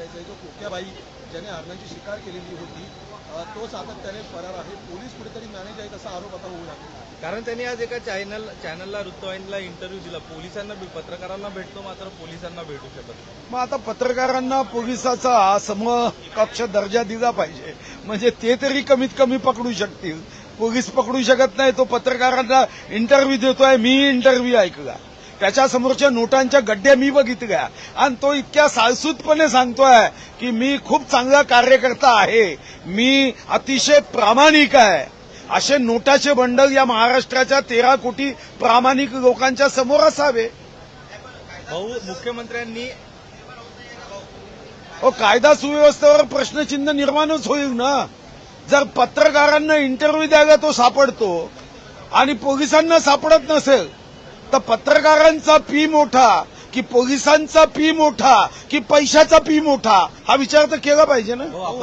आहे जो कोक्याबाई ज्याने हरणांची शिकार केलेली होती तो सातत्याने फरार आहे. पोलीस कुठेतरी मॅनेज आहेत असा आरोप आता होऊ लागला. कारण त्यांनी आज एका चॅनल चॅनलला वृत्तवाहिनीला इंटरव्ह्यू दिला. पोलिसांना पत्रकारांना भेटतो मात्र पोलिसांना भेटू शकत नाही. मग आता पत्रकारांना पोलिसाचा समकक्ष दर्जा दिला पाहिजे. म्हणजे ते तरी कमीत कमी पकडू शकतील. पोलीस पकडू शकत नाही तो पत्रकारांना इंटरव्ह्यू देतोय. मी इंटरव्ह्यू ऐकला. त्याच्या समोरच्या नोटांच्या गड्ड्या मी बघितल्या. आणि तो इतक्या साळसूतपणे सांगतोय की मी खूप चांगला कार्यकर्ता आहे. मी अतिशय प्रामाणिक आहे. असे नोटाचे बंडल या महाराष्ट्राच्या तेरा कोटी प्रामाणिक लोकांच्या समोर असावे. भाऊ मुख्यमंत्र्यांनी हो कायदा सुव्यवस्थेवर प्रश्नचिन्ह निर्माणच होईल ना? जर पत्रकारांना इंटरव्ह्यू द्यायला तो सापडतो आणि पोलिसांना सापडत नसेल तर पत्रकारांचा फी मोठा की पोलिसांचा फी मोठा की पैशाचा फी मोठा हा विचार तर केला पाहिजे ना? हो,